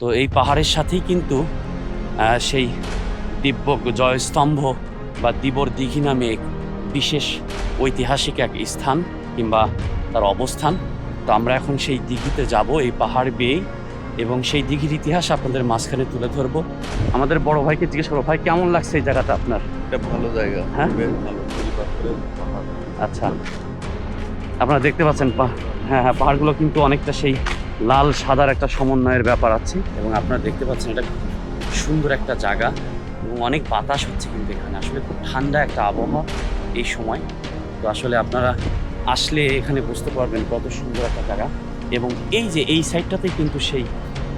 তো এই পাহাড়ের সাথেই কিন্তু সেই দিব্য জয়স্তম্ভ বা দিবর দিঘি নামে এক বিশেষ ঐতিহাসিক এক স্থান কিংবা তার অবস্থান। তো আমরা এখন সেই দিঘিতে যাব এই পাহাড় বেয়ে এবং সেই দিঘির ইতিহাস আপনাদের মাঝখানে তুলে ধরবো। আমাদের বড় ভাইকে জিজ্ঞেস করব ভাই কেমন লাগছে এই জায়গাটা আপনার? ভালো জায়গা। হ্যাঁ? আচ্ছা। আপনারা দেখতে পাচ্ছেন হ্যাঁ হ্যাঁ পাহাড়গুলো কিন্তু অনেকটা সেই লাল সাদার একটা সমন্বয়ের ব্যাপার আছে এবং আপনারা দেখতে পাচ্ছেন এটা সুন্দর একটা জায়গা এবং অনেক বাতাস হচ্ছে কিন্তু এখানে। আসলে খুব ঠান্ডা একটা আবহাওয়া এই সময়। তো আসলে আপনারা আসলে এখানে বুঝতে পারবেন কত সুন্দর একটা জায়গা এবং এই যে এই সাইডটাতে কিন্তু সেই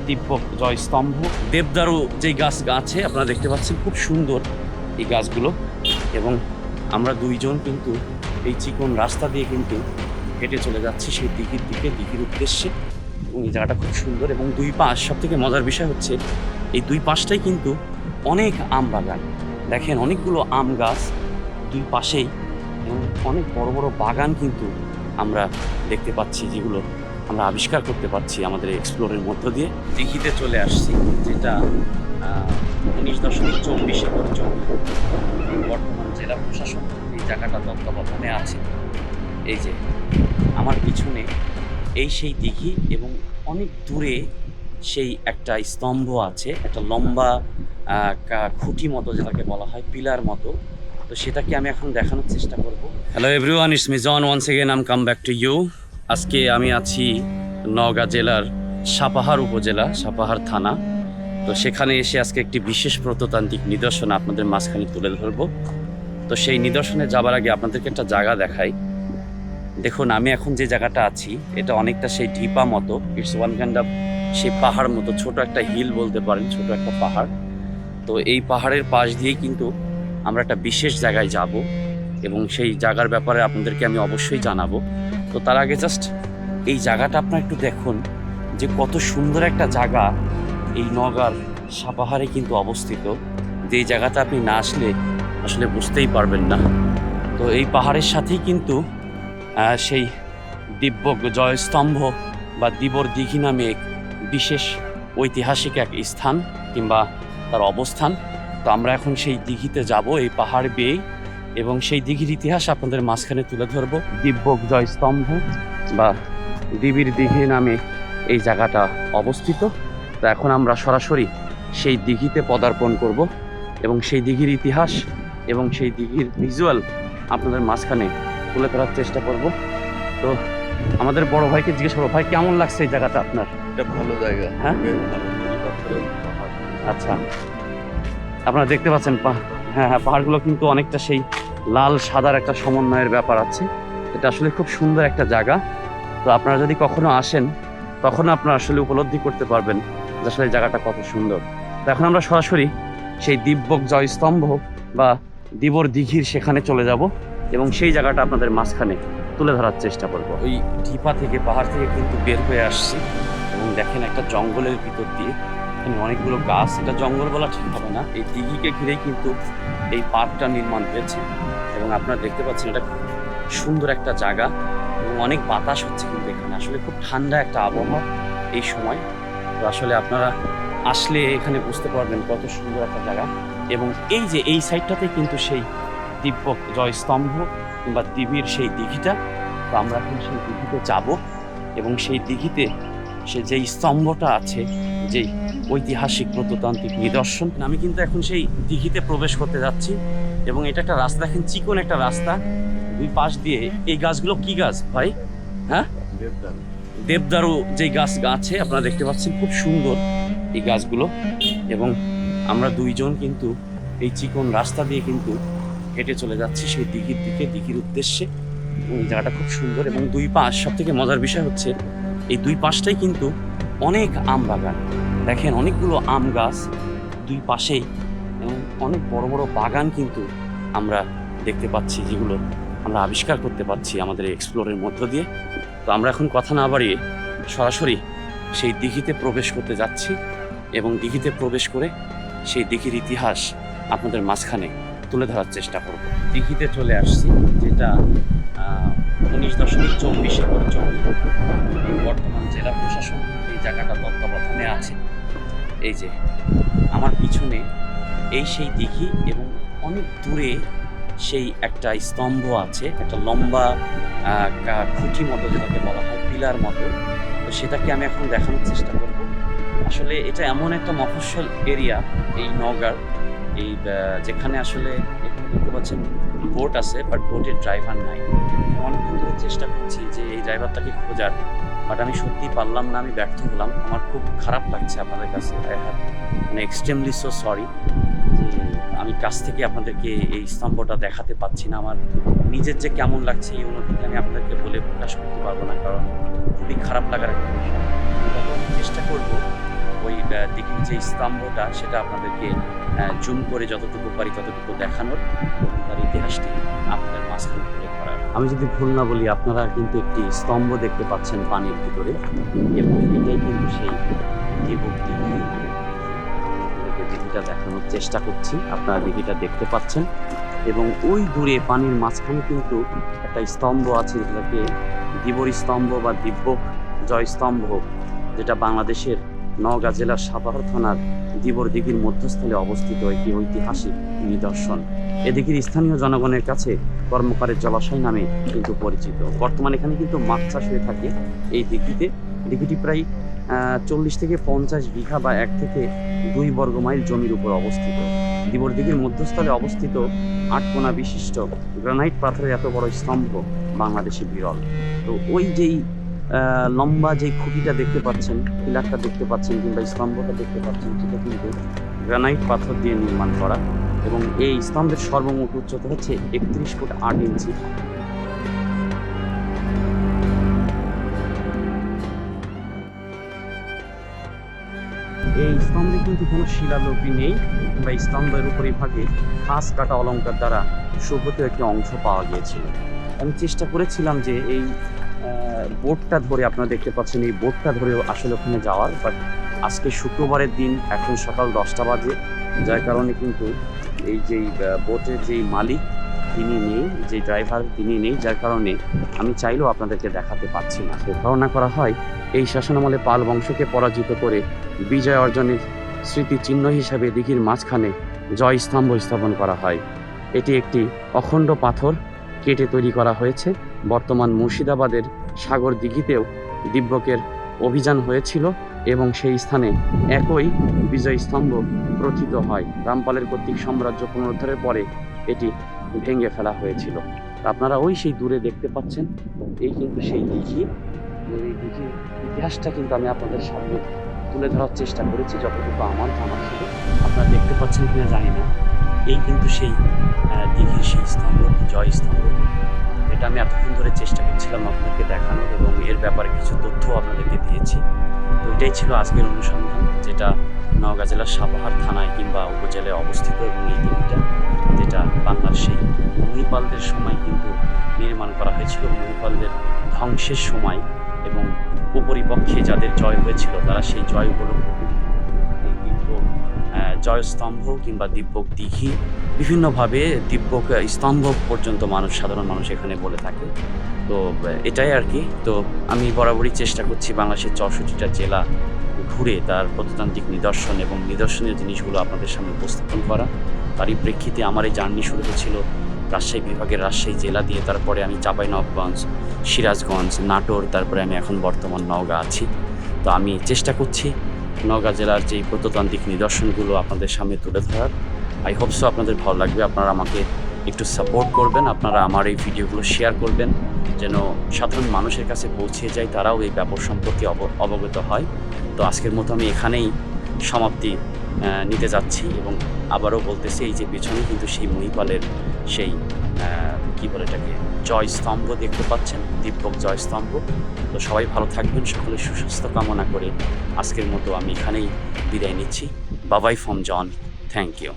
দিব্য জয়স্তম্ভ, দেবদারু যেই গাছ আছে আপনারা দেখতে পাচ্ছেন খুব সুন্দর এই গাছগুলো এবং আমরা দুইজন কিন্তু এই চিকন রাস্তা দিয়ে কিন্তু হেঁটে চলে যাচ্ছি সেই দিঘির দিকে। দিঘির উদ্দেশ্যে এবং এই জায়গাটা খুব সুন্দর এবং দুই পাশ সব থেকে মজার বিষয় হচ্ছে এই দুই পাশটাই কিন্তু অনেক আম বাগান। দেখেন অনেকগুলো আম গাছ দুই পাশেই এবং অনেক বড় বড় বাগান কিন্তু আমরা দেখতে পাচ্ছি, যেগুলো আমরা আবিষ্কার করতে পারছি আমাদের এক্সপ্লোরের মধ্য দিয়ে। দিঘিতে চলে আসছি, যেটা উনিশ দশমিক চব্বিশ একর জমি। বর্তমান জেলা প্রশাসন এই জায়গাটা তত্ত্বাবধানে আছে। এই যে, আমার পিছনে এই সেই দিঘি এবং অনেক দূরে সেই একটা স্তম্ভ আছে, একটা লম্বা খুঁটি মতো যেটাকে বলা হয়, পিলার মতো। তো সেটাকে আমি এখন দেখানোর চেষ্টা করব। Hello everyone it's me John once again I'm come back to you আজকে আমি আছি নওগাঁ জেলার সাপাহার উপজেলা, সাপাহার থানা। তো সেখানে এসে আজকে একটি বিশেষ প্রত্নতান্ত্রিক নিদর্শন আপনাদের মাঝখানে তুলে ধরবো। তো সেই নিদর্শনে যাবার আগে আপনাদেরকে একটা জায়গা দেখাই। দেখুন, আমি এখন যে জায়গাটা আছি, এটা অনেকটা সেই ঢিপা মতো ইটস ওয়ান কাইন্ড অফ সেই পাহাড় মতো, ছোট একটা হিল বলতে পারেন, ছোট একটা পাহাড়। তো এই পাহাড়ের পাশ দিয়েই কিন্তু আমরা একটা বিশেষ জায়গায় যাব এবং সেই জায়গার ব্যাপারে আপনাদেরকে আমি অবশ্যই জানাব। তো তার আগে জাস্ট এই জায়গাটা আপনারা একটু দেখুন, যে কত সুন্দর একটা জায়গা এই নগার সাপাহারে কিন্তু অবস্থিত। যে জায়গাটা আপনি না আসলে আসলে বুঝতেই পারবেন না। তো এই পাহাড়ের সাথেই কিন্তু সেই দিব্য জয়স্তম্ভ বা দিবর দিঘি নামে এক বিশেষ ঐতিহাসিক এক স্থান কিংবা তার অবস্থান। তো আমরা এখন সেই দিঘিতে যাব, এই পাহাড় বেয়ে, এবং সেই দিঘির ইতিহাস আপনাদের মাঝখানে তুলে ধরবো। দিব্য জয়স্তম্ভ বা দিবির দিঘি নামে এই জায়গাটা অবস্থিত। তো এখন আমরা সরাসরি সেই দিঘিতে পদার্পণ করব এবং সেই দিঘির ইতিহাস এবং সেই দিঘির ভিজুয়াল আপনাদের মাঝখানে তুলে ধরার চেষ্টা করব। তো আমাদের বড় ভাইকে জিজ্ঞেস করব ভাই কেমন লাগছে এই জায়গাটা আপনার? এটা ভালো জায়গা। হ্যাঁ? আচ্ছা। আপনারা দেখতে পাচ্ছেন পা- হ্যাঁ হ্যাঁ পাহাড়গুলো কিন্তু অনেকটা সেই লাল সাদার একটা সমন্বয়ের ব্যাপার আছে। এটা আসলে খুব সুন্দর একটা জায়গা। তো আপনারা যদি কখনো আসেন তখন আপনারা আসলে উপলব্ধি করতে পারবেন যে আসলে এই জায়গাটা কত সুন্দর। তো এখন আমরা সরাসরি সেই দিব্যক জয়স্তম্ভ বা দিবর দিঘির সেখানে চলে যাব। এবং সেই জায়গাটা আপনাদের মাঝখানে তুলে ধরার চেষ্টা করব। ওই ঢিপা থেকে, পাহাড় থেকে কিন্তু বের হয়ে আসছি এবং দেখেন একটা জঙ্গলের ভিতর দিয়ে। এখানে অনেকগুলো গাছ, এটা জঙ্গল বলা ঠিক হবে না। এই দিঘিকে ঘিরেই কিন্তু এই পার্কটা নির্মাণ হয়েছে এবং আপনারা দেখতে পাচ্ছেন এটা খুব সুন্দর একটা জায়গা এবং অনেক বাতাস হচ্ছে কিন্তু এখানে। আসলে খুব ঠান্ডা একটা আবহাওয়া এই সময়। তো আসলে আপনারা আসলে এখানে বুঝতে পারবেন কত সুন্দর একটা জায়গা এবং এই যে এই সাইডটাতে কিন্তু সেই দিব্য জয়স্তম্ভ কিংবা দিবির সেই দিঘিটা তো আমরা এখন সেই দিঘিতে যাব এবং সেই দিঘিতে সে যেই স্তম্ভটা আছে যেই ঐতিহাসিক প্রত্নতান্ত্রিক নিদর্শন আমি কিন্তু এখন সেই দিঘিতে প্রবেশ করতে যাচ্ছি এবং এটা একটা রাস্তা দেখেন চিকন একটা রাস্তা। দুই পাশ দিয়ে এই গাছগুলো কি গাছ ভাই? দেবদারু। দেবদারু যেই গাছ আছে আপনারা দেখতে পাচ্ছেন খুব সুন্দর এই গাছগুলো এবং আমরা দুইজন কিন্তু এই চিকন রাস্তা দিয়ে কিন্তু হেঁটে চলে যাচ্ছি সেই দিঘির দিকে, দিঘির উদ্দেশ্যে। এবং জায়গাটা খুব সুন্দর এবং দুই পাশ সব থেকে মজার বিষয় হচ্ছে, এই দুই পাশটাই কিন্তু অনেক আম বাগান। দেখেন, অনেকগুলো আম গাছ দুই পাশেই এবং অনেক বড় বড় বাগান কিন্তু আমরা দেখতে পাচ্ছি, যেগুলো আমরা আবিষ্কার করতে পারছি আমাদের এক্সপ্লোরের মধ্য দিয়ে। তো আমরা এখন কথা না বাড়িয়ে সরাসরি সেই দিঘিতে প্রবেশ করতে যাচ্ছি এবং দিঘিতে প্রবেশ করে সেই দিঘির ইতিহাস আপনাদের মাঝখানে তুলে ধরার চেষ্টা করব। দিঘিতে চলে আসছি, যেটা উনিশ দশমিক চব্বিশ একর জমি। বর্তমান জেলা প্রশাসন এই জায়গাটা তত্ত্বাবধানে আছে। এই যে, আমার পিছনে এই সেই দিঘি এবং অনেক দূরে সেই একটা স্তম্ভ আছে, একটা লম্বা খুঁটি মতো যেটাকে বলা হয়, পিলার মতো। তো সেটাকে আমি এখন দেখানোর চেষ্টা করব। আসলে এটা এমন একটা মফস্বল এরিয়া, এই নগার এই যেখানে আসলে দেখতে পাচ্ছেন বোট আছে বাট বোটের ড্রাইভার নাই। অনেকক্ষণ ধরে চেষ্টা করছি যে এই ড্রাইভারটাকে খোঁজার বাট আমি সত্যি পারলাম না, আমি ব্যর্থ হলাম। আমার খুব খারাপ লাগছে আপনাদের কাছে। আই হ্যাভ মানে এক্সট্রিমলি সো সরি যে আমি কাছ থেকে আপনাদেরকে এই স্তম্ভটা দেখাতে পাচ্ছি না। আমার নিজের যে কেমন লাগছে এই অনুভূতি আমি আপনাদেরকে বলে প্রকাশ করতে পারব না, কারণ খুবই খারাপ লাগার একটা বিষয়। দিঘির যে স্তম্ভটা, সেটা আপনাদেরকে জুম করে যতটুকু পারি ততটুকু দেখানোর তার ইতিহাসটি আপনাদের মাঝখানে তুলে ধরার। আমি যদি ভুল না বলি, আপনারা কিন্তু একটি স্তম্ভ দেখতে পাচ্ছেন পানির ভিতরে। এবং এটাই কিন্তু সেই দেবক দিঘিটা দেখানোর চেষ্টা করছি। আপনারা দিঘিটা দেখতে পাচ্ছেন। এবং ওই দূরে পানির মাঝখানে কিন্তু একটা স্তম্ভ আছে, যেটাকে দিবর স্তম্ভ বা দিব্যক জয় স্তম্ভ যেটা বাংলাদেশের নওগাঁ জেলার সাপাহার থানার দিবর দিঘির মধ্যস্থলে অবস্থিত একটি ঐতিহাসিক নিদর্শন। এ দিঘির স্থানীয় জনগণের কাছে কর্মকারের জলাশয় নামে কিন্তু পরিচিত। বর্তমানে এখানে কিন্তু মাছ চাষ হয়ে থাকে এই দিঘিতে। দিঘিটি প্রায় চল্লিশ থেকে পঞ্চাশ বিঘা বা এক থেকে দুই বর্গ মাইল জমির উপর অবস্থিত। দিবর দিঘির মধ্যস্থলে অবস্থিত আটকোনা বিশিষ্ট গ্রানাইট পাথরের এত বড় স্তম্ভ বাংলাদেশে বিরল। তো ওই যেই লম্বা যে খুঁটিটা দেখতে পাচ্ছেন, পিলারটা দেখতে পাচ্ছেন কিংবা স্তম্ভটা দেখতে পাচ্ছেন, সেটা কিন্তু গ্রানাইট পাথর দিয়ে নির্মাণ করা এবং এই স্তম্ভের সর্বমোট উচ্চতা হচ্ছে একত্রিশ ফুট আট ইঞ্চি। এই স্তম্ভে কিন্তু কোনো শিলালিপি নেই বা স্তম্ভের উপরে ভাগে খাস কাটা অলঙ্কার দ্বারা শোভিত একটি অংশ পাওয়া গিয়েছিল। আমি চেষ্টা করেছিলাম যে এই বোটটা ধরে আপনারা দেখতে পাচ্ছেন, এই বোটটা ধরে আসলে ওখানে যাওয়ার বাট আজকে শুক্রবারের দিন এখন সকাল দশটা বাজে। যার কারণে কিন্তু এই যেই বোটের যেই মালিক, তিনি নেই, যে ড্রাইভার তিনি নেই, যার কারণে আমি চাইলেও আপনাদেরকে দেখাতে পাচ্ছি না। ধারণা করা হয়, এই শাসনামলে পাল বংশকে পরাজিত করে বিজয় অর্জনের স্মৃতিচিহ্ন হিসাবে দিঘির মাঝখানে জয় স্তম্ভ স্থাপন করা হয়। এটি একটি অখণ্ড পাথর কেটে তৈরি করা হয়েছে। বর্তমান মুর্শিদাবাদের সাগর দিঘিতেও দিব্যকের অভিযান হয়েছিল এবং সেই স্থানে একই বিজয় স্তম্ভ প্রথিত হয়। রামপালের কর্তৃক সাম্রাজ্য পুনরুদ্ধারের পরে এটি ভেঙে ফেলা হয়েছিল। আপনারা ওই সেই দূরে দেখতে পাচ্ছেন, এই কিন্তু সেই দিঘি। এই দিঘির ইতিহাসটা কিন্তু আমি আপনাদের সামনে তুলে ধরার চেষ্টা করেছি, যতটুকু আমার জানা ছিল। আপনারা দেখতে পাচ্ছেন কিনা জানি না। এই কিন্তু সেই দিঘির সেই স্তম্ভ জয় স্তম্ভ এটা আমি এতক্ষণ ধরে চেষ্টা করছিলাম আপনাদেরকে দেখানোর এবং এর ব্যাপারে কিছু তথ্য আপনাদেরকে দিয়েছি। তো এটাই ছিল আজকের অনুসন্ধান, যেটা নওগাঁ জেলার সাপাহার থানায় কিংবা উপজেলায় অবস্থিত এবং এই দিঘিটা যেটা বাংলার সেই মহিপালদের সময় কিন্তু নির্মাণ করা হয়েছিল। মহিপালদের ধ্বংসের সময় এবং উপরিপক্ষে যাদের জয় হয়েছিল, তারা সেই জয় উপলক্ষে জয়স্তম্ভ কিংবা দিব্যক দিঘি বিভিন্নভাবে দিব্যক স্তম্ভ পর্যন্ত মানুষ, সাধারণ মানুষ এখানে বলে থাকে। তো, এটাই আর কি। তো, আমি বরাবরই চেষ্টা করছি বাংলাদেশের চৌষট্টিটা জেলা ঘুরে তার প্রত্নতান্ত্রিক নিদর্শন এবং নিদর্শনের জিনিসগুলো আপনাদের সামনে উপস্থাপন করা। তারই প্রেক্ষিতে আমার এই জার্নি শুরু হয়েছিল রাজশাহী বিভাগের রাজশাহী জেলা দিয়ে। তারপরে আমি চাঁপাইনবাবগঞ্জ, সিরাজগঞ্জ, নাটোর, তারপরে আমি এখন বর্তমান নওগাঁ আছি। তো, আমি চেষ্টা করছি নওগাঁ জেলার যে প্রত্নতান্ত্রিক নিদর্শনগুলো আপনাদের সামনে তুলে ধরার আই হোপসো আপনাদের ভালো লাগবে। আপনারা আমাকে একটু সাপোর্ট করবেন, আপনারা আমার এই ভিডিওগুলো শেয়ার করবেন, যেন সাধারণ মানুষের কাছে পৌঁছে যায়, তারাও এই ব্যাপার সম্পর্কে অব- অবগত হয়। তো আজকের মতো আমি এখানেই সমাপ্তি নিতে যাচ্ছি এবং আবারও বলতেছি, এই যে পেছনে কিন্তু সেই মহিপালের সেই কি বলে এটাকে? জয় স্তম্ভ দেখতে পাচ্ছেন, দীপক জয় স্তম্ভ। তো সবাই ভালো থাকবেন, সকলে সুস্বাস্থ্য কামনা করে আজকের মতো আমি এখানেই বিদায় নিচ্ছি। বাবাই ফ্রম জন, থ্যাংক ইউ।